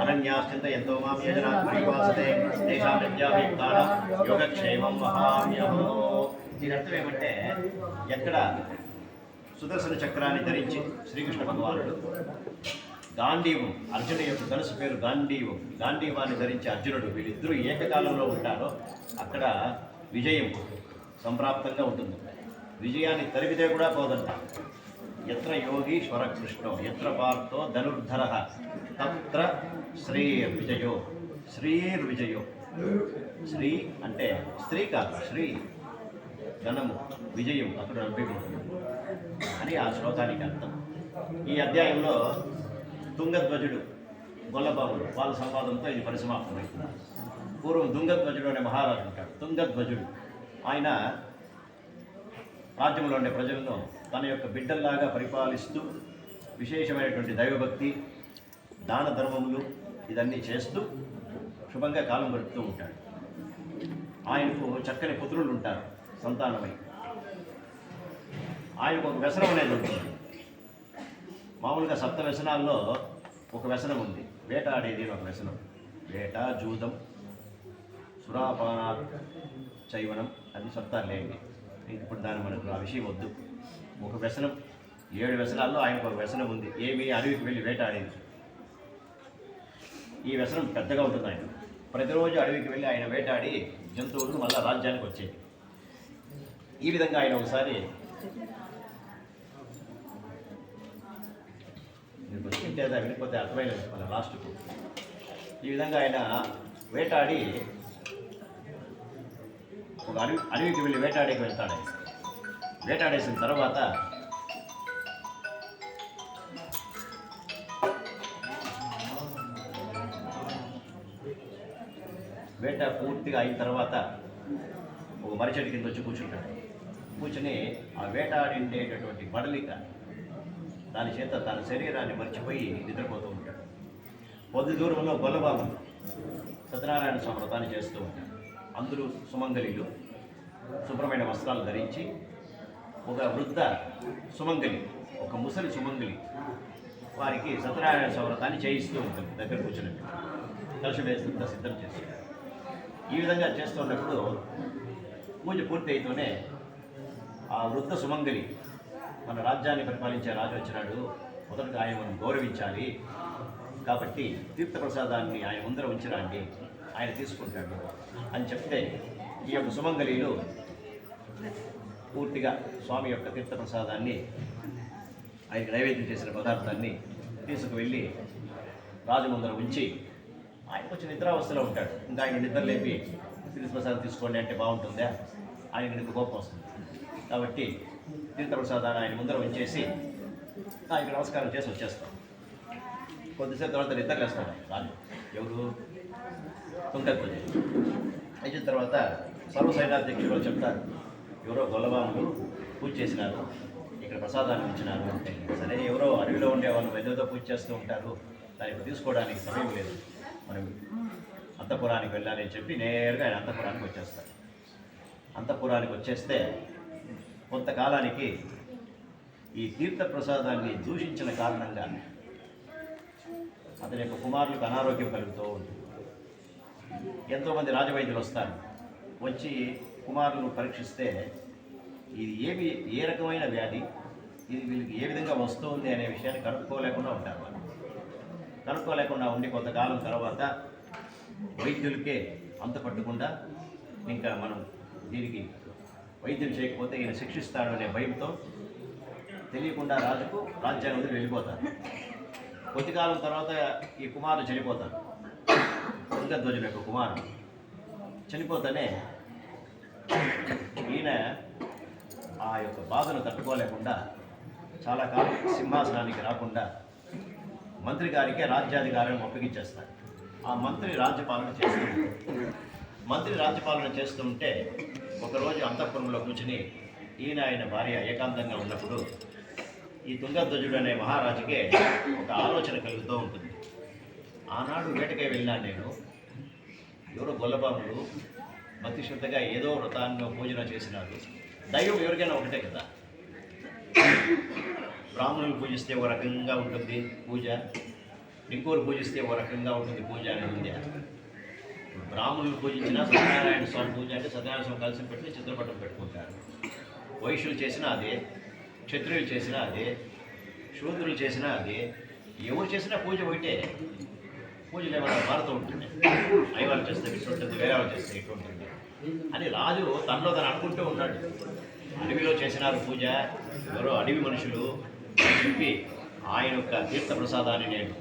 అనన్యాశ్చింత ఎంతో మాం పరివాసతే తేషాం యోగక్షేమం దీని అర్థం ఏమంటే ఎక్కడ సుదర్శన చక్రాన్ని ధరించి శ్రీకృష్ణ భగవానుడు గాంధీవం అర్జున యొక్క ధనుసు పేరు గాంధీవం. గాంధీవాన్ని ధరించి అర్జునుడు. వీళ్ళిద్దరూ ఏకకాలంలో ఉంటారో అక్కడ విజయం సంప్రాప్తంగా ఉంటుంది. విజయాన్ని తరిమితే కూడా పోదంట. ఎత్ర యోగీశ్వరకృష్ణో ఎత్ర పార్థో ధనుర్ధర తత్ర శ్రీ విజయో శ్రీర్విజయో. శ్రీ అంటే స్త్రీ కాదు శ్రీ. ధనము విజయం అక్కడ అభ్యర్థి అని ఆ శ్లోకానికి అర్థం. ఈ అధ్యాయంలో తుంగధ్వజుడు గొల్లబాబుడు వాళ్ళ సంవాదంతో ఇది పరిసమాప్తమవుతుంది. పూర్వం తుంగధ్వజుడు అనే మహారాజు ఉంటాడు. తుంగధ్వజుడు ఆయన రాజ్యంలో ఉండే ప్రజలను తన యొక్క బిడ్డల్లాగా పరిపాలిస్తూ విశేషమైనటువంటి దైవభక్తి దాన ధర్మములు ఇదన్నీ చేస్తూ శుభంగా కాలం గడుపుతూ ఉంటాడు. ఆయనకు చక్కని పుత్రులు ఉంటారు సంతానమై. ఆయనకు ఒక వ్యసనం అనేది ఉంటుంది. మామూలుగా సప్త వ్యసనాల్లో ఒక వ్యసనం ఉంది. వేట ఆడేది ఒక వ్యసనం. వేట జూదం సురాపానా చైవనం అది సప్తాలు లేండి ఇప్పుడు దాని మనకు ఆ విషయం వద్దు. ఒక వ్యసనం ఏడు వ్యసనాల్లో ఆయనకు ఒక వ్యసనం ఉంది. ఏమి అడవికి వెళ్ళి వేటాడేది. ఈ వ్యసనం పెద్దగా ఉంటుంది ఆయన ప్రతిరోజు అడవికి వెళ్ళి ఆయన వేటాడి జంతువులు మళ్ళా రాజ్యానికి వచ్చేది. ఈ విధంగా ఆయన ఒకసారి మీకు వచ్చింటేదా వెళ్ళిపోతే అర్థమైనది మన లాస్ట్కు. ఈ విధంగా ఆయన వేటాడి ఒక అడవి అడవికి వెళ్ళి వేటాడేకి వెళ్తాడు. వేటాడేసిన తర్వాత వేట పూర్తిగా అయిన తర్వాత ఒక మరిచెట్టు కింద వచ్చి కూర్చుంటాడు. కూర్చుని ఆ వేటాడిండేటటువంటి బడలిక దాని చేత తన శరీరాన్ని మర్చిపోయి నిద్రపోతూ ఉంటాడు. పొద్దు దూరంలో గొల్లబాబు సత్యనారాయణ స్వామి వ్రతాన్ని చేస్తూ ఉంటాడు. అందరూ సుమంగళిలు. శుభ్రమైన వస్త్రాలు ధరించి ఒక వృద్ధ సుమంగలి ఒక ముసలి సుమంగలి వారికి సత్యనారాయణ స్వామి చేయిస్తూ ఉంటుంది దగ్గర కూర్చున్నట్టు. కలిసి వేస్తుంట సిద్ధం చేసి ఈ విధంగా చేస్తున్నప్పుడు పూజ పూర్తి అయితేనే ఆ వృద్ధ సుమంగలి మన రాజ్యాన్ని పరిపాలించే రాజు వచ్చినాడు. మొదటగా ఆయన మనం గౌరవించాలి. కాబట్టి తీర్థప్రసాదాన్ని ఆయన ముందర ఉంచరాండి. ఆయన తీసుకుంటాడు అని చెప్తే ఈ యొక్క సుమంగళీలు పూర్తిగా స్వామి యొక్క తీర్థప్రసాదాన్ని ఆయనకి నైవేద్యం చేసిన పదార్థాన్ని తీసుకువెళ్ళి రాజు ముందర ఉంచి ఆయన కొంచెం నిద్రావస్థలో ఉంటాడు. ఇంకా ఆయన నిద్ర లేపి తీర్థప్రసాదం తీసుకోండి అంటే బాగుంటుందా? ఆయన నిద్ర కోపం వస్తుంది. కాబట్టి తీర్థప్రసాదాన్ని ఆయన ముందర ఉంచేసి ఆయనకి నమస్కారం చేసి వచ్చేస్తాం. కొద్దిసేపు తర్వాత నిద్రలేస్తాడు రాజు. ఎవరు? తుంగత్పతి అయిన తర్వాత సర్వసైనాధ్యక్షులు చెప్తారు. ఎవరో గొల్లబాములు పూజ చేసినారు ఇక్కడ ప్రసాదాన్ని ఇచ్చినారు సరే ఎవరో అడవిలో ఉండే వాళ్ళు ఏదేదో పూజ చేస్తూ ఉంటారు దాన్ని తీసుకోవడానికి సమయం లేదు. మనం అంతఃపురానికి వెళ్ళాలి అని చెప్పి నేరుగా ఆయన అంతఃపురానికి వచ్చేస్తారు. అంతఃపురానికి వచ్చేస్తే కొంతకాలానికి ఈ తీర్థ ప్రసాదాన్ని దూషించిన కారణంగా అతని యొక్క కుమారులకు అనారోగ్యం కలుగుతూ ఉంటుంది. ఎంతోమంది రాజవైద్యులు వస్తారు. వచ్చి కుమారులను పరీక్షిస్తే ఇది ఏమి ఏ రకమైన వ్యాధి? ఇది వీళ్ళకి ఏ విధంగా వస్తుంది అనే విషయాన్ని కనుక్కోలేకుండా ఉంటారు వాళ్ళు. కనుక్కోలేకుండా ఉండి కొంతకాలం తర్వాత వైద్యులకే అంత పట్టకుండా ఇంకా మనం దీనికి వైద్యం చేయకపోతే ఈయన శిక్షిస్తాడు అనే భయంతో తెలియకుండా రాజుకు రాజ్యాన్ని వదిలి వెళ్ళిపోతారు. కొద్ది కాలం తర్వాత ఈ కుమారుడు చనిపోతారు తుంగధ్వజుడు యొక్క కుమారుడు. చనిపోతానే ఈయన ఆ యొక్క బాధను తట్టుకోలేకుండా చాలా కాలం సింహాసనానికి రాకుండా మంత్రి గారికే రాజ్యాధికారాన్ని అప్పగించేస్తారు ఆ మంత్రి రాజ్యపాలన చేస్తారు మంత్రి రాజ్యపాలన చేస్తుంటే ఒకరోజు అంతఃపురంలో కూర్చుని ఈయన ఆయన భార్య ఏకాంతంగా ఉన్నప్పుడు ఈ తుంగధ్వజుడు అనే మహారాజుకే ఒక ఆలోచన కలుగుతూ ఉంటుంది. ఆనాడు వేటకే వెళ్ళాను నేను ఎవరో గొల్లబాములు భక్తి శ్రద్ధగా ఏదో వ్రతాన్ని పూజన చేసినారు. దైవం ఎవరికైనా ఒకటే కదా. బ్రాహ్మణులు పూజిస్తే ఒక రకంగా ఉంటుంది పూజ ఇంకోరు పూజిస్తే ఒక రకంగా ఉంటుంది పూజ అనేది ఉంది. బ్రాహ్మణులు పూజించిన సత్యనారాయణ స్వామి పూజ అంటే సత్యనారాయణ స్వామి కలిసి పెట్టి చిత్రపటం పెట్టుకుంటారు. వైశ్యులు చేసినా అదే క్షత్రియులు చేసినా అదే శూద్రులు చేసినా అదే ఎవరు చేసినా పూజ ఒకటే. పూజలు ఏమైనా మారుతూ ఉంటుంది అయ్యవాళ్ళు చేస్తే ఇటు ఉంటుంది వేరే వాళ్ళు చేస్తే ఇటు ఉంటుంది అని రాజు తనలో తను అనుకుంటూ ఉన్నాడు. అడవిలో చేసినారు పూజ ఎవరో అడవి మనుషులు చెప్పి ఆయన యొక్క తీర్థ ప్రసాదాన్ని నేను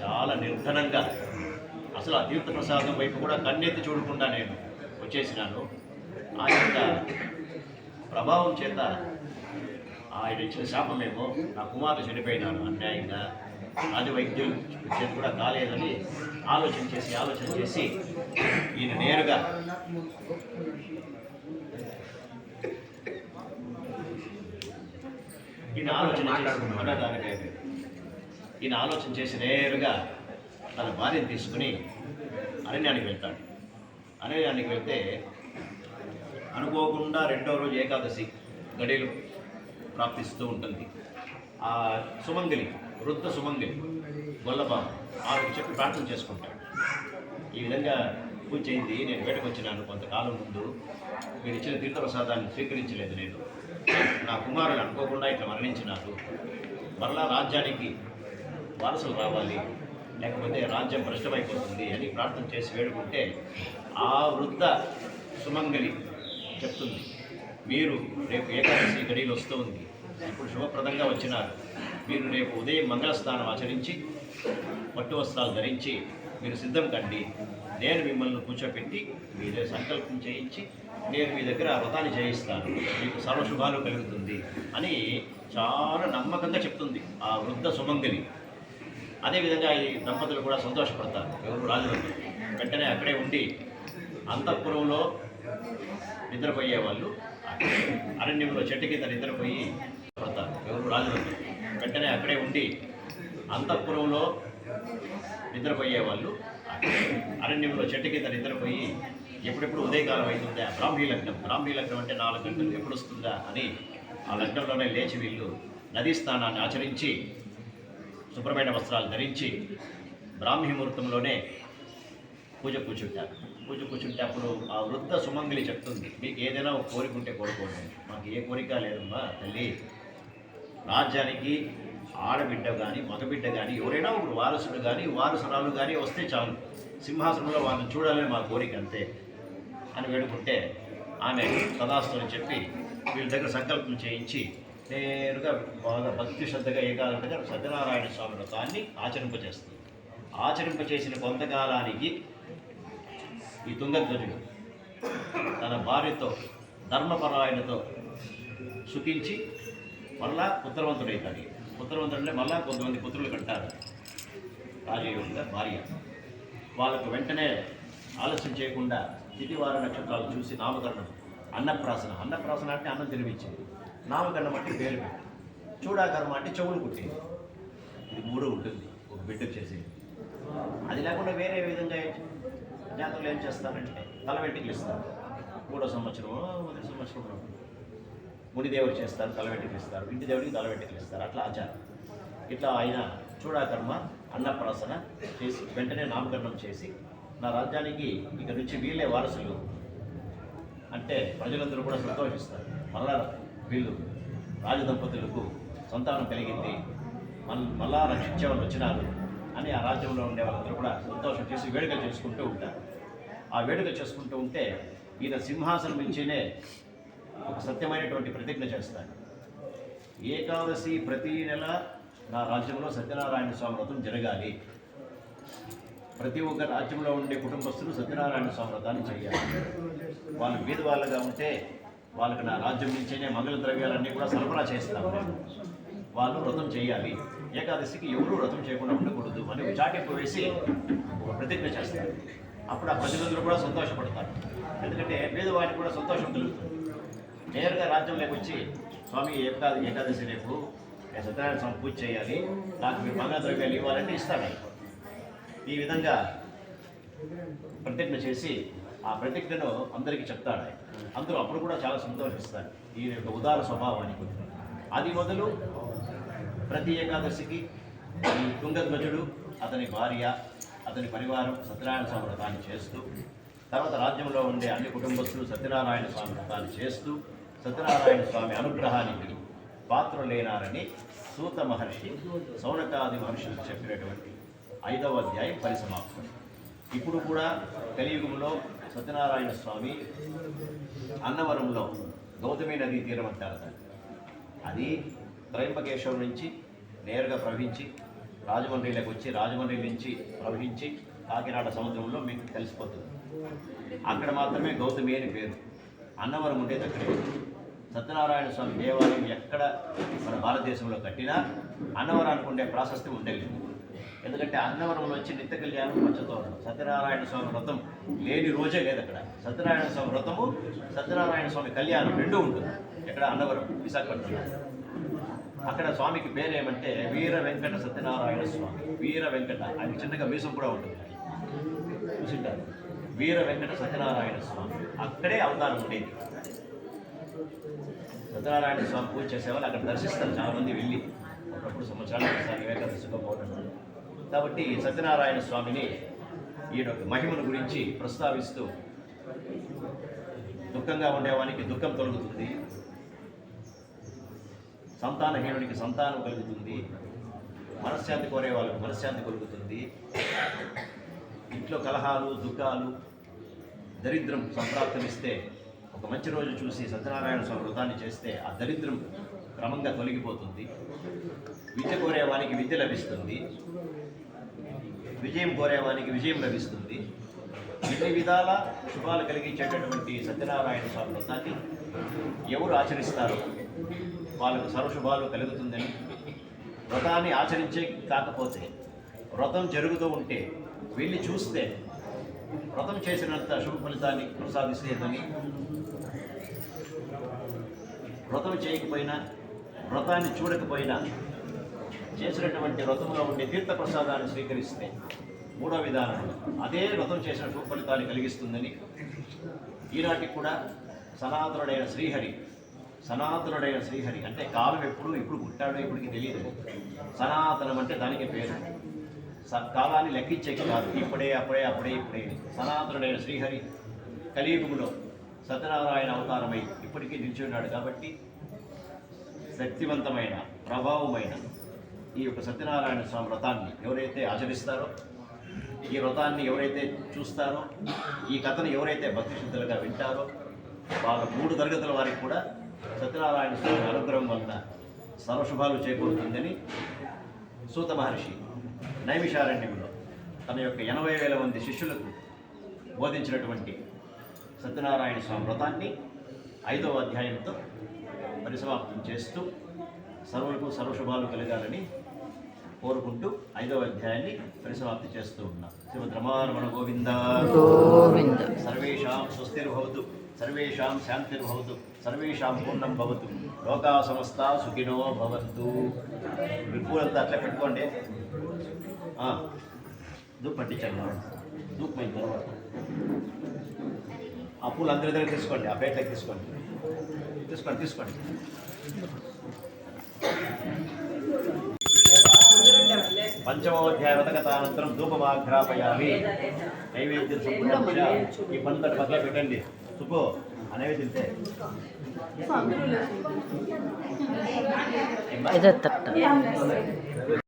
చాలా నిర్ధనంగా అసలు ఆ తీర్థ ప్రసాదం వైపు కూడా కన్నెత్తి చూడకుండా నేను వచ్చేసినాను. ఆ యొక్క ప్రభావం చేత ఆయన ఇచ్చిన శాపమేమో నా కుమారుడు చనిపోయినాను అన్యాయంగా. రాజ వైద్యులు చేత కూడా కాలేదని ఆలోచన చేసి ఆలోచన చేసి ఈయన నేరుగా ఈయన ఆలోచన చేసి ఈయన ఆలోచన చేసి నేరుగా తన భార్యను తీసుకుని అరణ్యానికి వెళ్తాడు. అరణ్యానికి వెళ్తే అనుకోకుండా రెండో రోజు ఏకాదశి గడియలు ప్రాప్తిస్తూ ఉంటుంది. ఆ సుమంగలి వృద్ధ సుమంగలి గొల్లబాబు ఆవిడకి చెప్పి ప్రార్థన చేసుకుంటాడు. ఈ విధంగా పూజ చేయింది. నేను బయటకు వచ్చినాను. కొంతకాలం ముందు మీరు ఇచ్చిన తీర్థప్రసాదాన్ని స్వీకరించలేదు నేను. నా కుమారులు అనుకోకుండా ఇట్లా మరణించినారు మరలా రాజ్యానికి వారసులు రావాలి. లేకపోతే రాజ్యం భ్రష్టమైపోతుంది అని ప్రార్థన చేసి వేడుకుంటే ఆ వృద్ధ సుమంగలి చెప్తుంది. మీరు రేపు ఏకాదశి గడియలు వస్తూ ఉంది. ఇప్పుడు శుభప్రదంగా వచ్చినారు. మీరు రేపు ఉదయం మంగళస్నానం ఆచరించి పట్టు వస్త్రాలు ధరించి మీరు సిద్ధం కండి. నేను మిమ్మల్ని కూర్చోపెట్టి మీరే సంకల్పం చేయించి నేను మీ దగ్గర వ్రతాన్ని చేయిస్తాను. మీకు సర్వశుభాలు కలుగుతుంది అని చాలా నమ్మకంగా చెప్తుంది ఆ వృద్ధ సుమంగలి. అదేవిధంగా ఈ దంపతులు కూడా సంతోషపడతారు. ఎవరు రాజులందరూ. వెంటనే అక్కడే ఉండి అంతఃపురంలో నిద్రపోయే వాళ్ళు అరణ్యంలో చెట్టు కింద నిద్రపోయి పడతారు. ఎవరు రాజులందరూ. వెంటనే అక్కడే ఉండి అంతఃపురంలో నిద్రపోయేవాళ్ళు. అరణ్యంలో చెట్టు కింద నిద్రపోయి ఎప్పుడెప్పుడు ఉదయకాలం అవుతుందా? బ్రాహ్మీ లగ్నం. బ్రాహ్మీ లగ్నం అంటే నాలుగు గంటలు ఎప్పుడు వస్తుందా అని ఆ లగ్నంలోనే లేచి వీళ్ళు నదీ స్నానాన్ని ఆచరించి శుభ్రమైన వస్త్రాలు ధరించి బ్రాహ్మీ ముహూర్తంలోనే పూజ కూర్చుంటారు. పూజ కూర్చుంటే అప్పుడు ఆ వృద్ధ సుమంగలి చెప్తుంది మీకు ఏదైనా కోరిక ఉంటే కోరుకోండి. మాకు ఏ కోరిక లేదమ్మా తల్లి. రాజ్యానికి ఆడబిడ్డ కానీ మగబిడ్డ కానీ ఎవరైనా ఒకరు వారసుడు కానీ వారసురాలు కానీ వస్తే చాలు. సింహాసనంలో వాళ్ళని చూడాలని మా కోరిక అంతే. అని వేడుకుంటే ఆమె తదాస్తు చెప్పి వీళ్ళ దగ్గర సంకల్పం చేయించి నేరుగా బాగా భక్తి శ్రద్ధగా ఏకాగ్రతగా సత్యనారాయణ స్వామి వ్రతాన్ని ఆచరింపజేస్తుంది ఆచరింపచేసిన కొంతకాలానికి ఈ తుంగధ్వజుడు తన భార్యతో ధర్మపరాయణతో సుఖించి మళ్ళా పుత్రవంతుడైతాడు. పుత్రవంతుడంటే మళ్ళా కొంతమంది పుత్రులు కట్టారు రాజయోగ భార్య. వాళ్ళకు వెంటనే ఆలస్యం చేయకుండా తిథివార నక్షత్రాలు చూసి నామకరణం. అన్నప్రాసన. అన్నప్రాసన అంటే అన్నం తెలివించింది నామకరణం అంటే పేరు పెట్టి చూడాకర్మ అంటే చెవులు కుట్టింది. ఇది మూడు ఉంటుంది. ఒక బిడ్డకు చేసేది. అది లేకుండా వేరే విధంగా జాతరలు ఏం చేస్తారంటే తల వెంటికలు ఇస్తారు. మూడో సంవత్సరం మొదటి సంవత్సరం ముని దేవుడు చేస్తారు తల ఇస్తారు ఇంటి దేవుడికి తల ఇస్తారు అట్లా ఆచారం. ఇట్లా ఆయన చూడాకర్మ అన్నప్రాసన చేసి వెంటనే నామకరణం చేసి నా రాజ్యానికి ఇక నుంచి వీళ్ళే వారసులు. అంటే ప్రజలందరూ కూడా సంతోషిస్తారు. మళ్ళా వీళ్ళు రాజదంపతులకు సంతానం కలిగింది. మళ్ళీ మళ్ళా రక్షించే వాళ్ళు వచ్చినారు అని ఆ రాజ్యంలో ఉండే వాళ్ళందరూ కూడా సంతోషం చేసి వేడుకలు చేసుకుంటూ ఉంటారు. ఆ వేడుక చేసుకుంటూ ఉంటే ఈయన సింహాసనం నుంచినే ఒక సత్యమైనటువంటి ప్రతిజ్ఞ చేస్తాను ఏకాదశి ప్రతి నెల నా రాజ్యంలో సత్యనారాయణ స్వామి వ్రతం జరగాలి. ప్రతి ఒక్క రాజ్యంలో ఉండే కుటుంబస్తులు సత్యనారాయణ స్వామి వ్రతాన్ని చేయాలి. వాళ్ళు వీధి వాళ్ళగా ఉంటే వాళ్ళకి నా రాజ్యం నుంచేనే మంగళ ద్రవ్యాలన్నీ కూడా సరఫరా చేస్తాను వాళ్ళు వ్రతం చేయాలి. ఏకాదశికి ఎవరూ వ్రతం చేయకుండా ఉండకూడదు. అని చాటింపు వేసి ఒక ప్రతిజ్ఞ చేస్తారు. అప్పుడు ఆ ప్రజలందరూ కూడా సంతోషపడతారు. ఎందుకంటే పేదవాడికి కూడా సంతోషం కలుగుతుంది. నేరుగా రాజ్యంలోకి వచ్చి స్వామి ఏకాది ఏకాదశి రేపు సత్యనారాయణ స్వామి పూజ చేయాలి. నాకు మీరు మంగళ ద్రవ్యాలు ఇవ్వాలంటే ఇస్తాను ఈ విధంగా ప్రతిజ్ఞ చేసి ఆ ప్రతిజ్ఞను అందరికీ చెప్తాడు. ఆయన అందరూ అప్పుడు కూడా చాలా సంతోషిస్తారు. ఈ యొక్క ఉదార స్వభావానికి అది మొదలు ప్రతి ఏకాదశికి ఈ తుంగధ్వజుడు అతని భార్య అతని పరివారం సత్యనారాయణ స్వామి వ్రతాన్ని చేస్తూ తర్వాత రాజ్యంలో ఉండే అన్ని కుటుంబస్తులు సత్యనారాయణ స్వామి వ్రతాన్ని చేస్తూ సత్యనారాయణ స్వామి అనుగ్రహానికి పాత్రులేనారని సూత మహర్షి సౌనకాది మహర్షులు చెప్పినటువంటి ఐదవ అధ్యాయం పరిసమాప్తం. ఇప్పుడు కూడా కలియుగంలో సత్యనారాయణ స్వామి అన్నవరంలో గౌతమి నదీ తీరం అంటారు అది త్రయంబకేశ్వరం నుంచి నేరుగా ప్రవహించి రాజమండ్రిలోకి వచ్చి రాజమండ్రి నుంచి ప్రవహించి కాకినాడ సముద్రంలో మీకు కలిసిపోతుంది అక్కడ మాత్రమే గౌతమి అని పేరు. అన్నవరం ఉండేది అక్కడే. సత్యనారాయణ స్వామి దేవాలయం ఎక్కడ మన భారతదేశంలో కట్టినా అన్నవరానికి ఉండే ప్రాశస్త్యం ఉండలేదు. ఎందుకంటే అన్నవరంలో వచ్చి నిత్య కళ్యాణం పంచతోరణం సత్యనారాయణ స్వామి వ్రతం లేని రోజే లేదు అక్కడ. సత్యనారాయణ స్వామి వ్రతము సత్యనారాయణ స్వామి కళ్యాణం రెండూ ఉంటుంది. ఎక్కడ అన్నవరం విశాఖపట్నం అక్కడ స్వామికి పేరు ఏమంటే వీర వెంకట సత్యనారాయణ స్వామి. వీర వెంకట. ఆయన చిన్నగా మీసం కూడా ఉంటుంది. చూసింటారు. వీర వెంకట సత్యనారాయణ స్వామి. అక్కడే అవతారం ఉండేది. సత్యనారాయణ స్వామి పూజ చేసేవాళ్ళు అక్కడ దర్శిస్తారు. చాలా మంది వెళ్ళి ఒకప్పుడు సంవత్సరాలు ఒకసారి ఏకాదశిగా కాబట్టి ఈ సత్యనారాయణ స్వామిని ఈయన మహిమను గురించి ప్రస్తావిస్తూ దుఃఖంగా ఉండేవానికి దుఃఖం తొలగుతుంది. సంతానహీనుడికి సంతానం కలుగుతుంది. మనశ్శాంతి కోరే వాళ్ళకి మనశ్శాంతి కలుగుతుంది. ఇంట్లో కలహాలు దుఃఖాలు దరిద్రం సంప్రాప్తమిస్తే ఒక మంచి రోజు చూసి సత్యనారాయణ స్వామి వ్రతాన్ని చేస్తే ఆ దరిద్రం క్రమంగా తొలగిపోతుంది. విద్య కోరేవానికి విద్య లభిస్తుంది. విజయం కోరేవానికి విజయం లభిస్తుంది. ఇన్ని విధాల శుభాలు కలిగించేటటువంటి సత్యనారాయణ స్వామి వ్రతాన్ని ఎవరు ఆచరిస్తారో? వాళ్ళకు సర్వశుభాలు కలుగుతుందని వ్రతాన్ని ఆచరించే కాకపోతే వ్రతం జరుగుతూ ఉంటే వెళ్ళి చూస్తే వ్రతం చేసినంత శుభ ఫలితాన్ని ప్రసాదిస్తేదని వ్రతం చేయకపోయినా వ్రతాన్ని చూడకపోయినా చేసినటువంటి వ్రతంలో ఉండే తీర్థప్రసాదాన్ని స్వీకరిస్తే మూడో విధానం అదే వ్రతం చేసిన సుఫలితాన్ని కలిగిస్తుందని ఈనాటికి కూడా సనాతనుడైన శ్రీహరి సనాతనుడైన శ్రీహరి అంటే కాలం ఎప్పుడు ఇప్పుడు పుట్టాడో ఇప్పటికి తెలియదు. సనాతనం అంటే దానికి పేరు. స- కాలాన్ని లెక్కించేకి కాదు. ఇప్పుడే అప్పుడే అప్పుడే ఇప్పుడే. సనాతనుడైన శ్రీహరి కలియుగంలో సత్యనారాయణ అవతారమై ఇప్పటికీ నిలిచి ఉన్నాడు కాబట్టి శక్తివంతమైన ప్రభావమైన ఈ యొక్క సత్యనారాయణ స్వామి వ్రతాన్ని ఎవరైతే ఆచరిస్తారో ఈ వ్రతాన్ని ఎవరైతే చూస్తారో ఈ కథను ఎవరైతే భక్తి శ్రద్ధలుగా వింటారో వాళ్ళ మూడు తరగతుల వారికి కూడా సత్యనారాయణ స్వామి అనుగ్రహం వలన సర్వశుభాలు చేకూరుతుందని సూత మహర్షి నైమిషారణ్యంలో తన యొక్క ఎనభై వేల మంది శిష్యులకు బోధించినటువంటి సత్యనారాయణ స్వామి వ్రతాన్ని ఐదవ అధ్యాయంతో పరిసమాప్తం చేస్తూ సర్వులకు సర్వశుభాలు కలగాలని కోరుకుంటూ ఐదవ అధ్యాయాన్ని పరిసమాప్తి చేస్తూ ఉన్నాం. శ్రీమద్ రమారమణ గోవింద. గోవింద. సర్వేషాం స్వస్తిర్భవతు సర్వేషాం శాంతిర్భవతు సర్వేషాం పూర్ణం భవతు. లోకా సమస్త సుఖినో భవంతు. మీరు పూలంతా అట్లా పెట్టుకోండి. ఆ, అయిన తర్వాత ఆ పూలు అందరి దగ్గర తీసుకోండి ఆ పేటకి తీసుకోండి. తీసుకోండి తీసుకోండి. పంచమోధ్యాయ వ్రతకథానంతరం ధూపమాఘ్రాపయామి. నైవేద్యం సంపూర్ణ ఈ పనులు పక్కన పెట్టండి. సుబ్బు ఆ నైవేద్యం తింటే ఇదే తట్ట.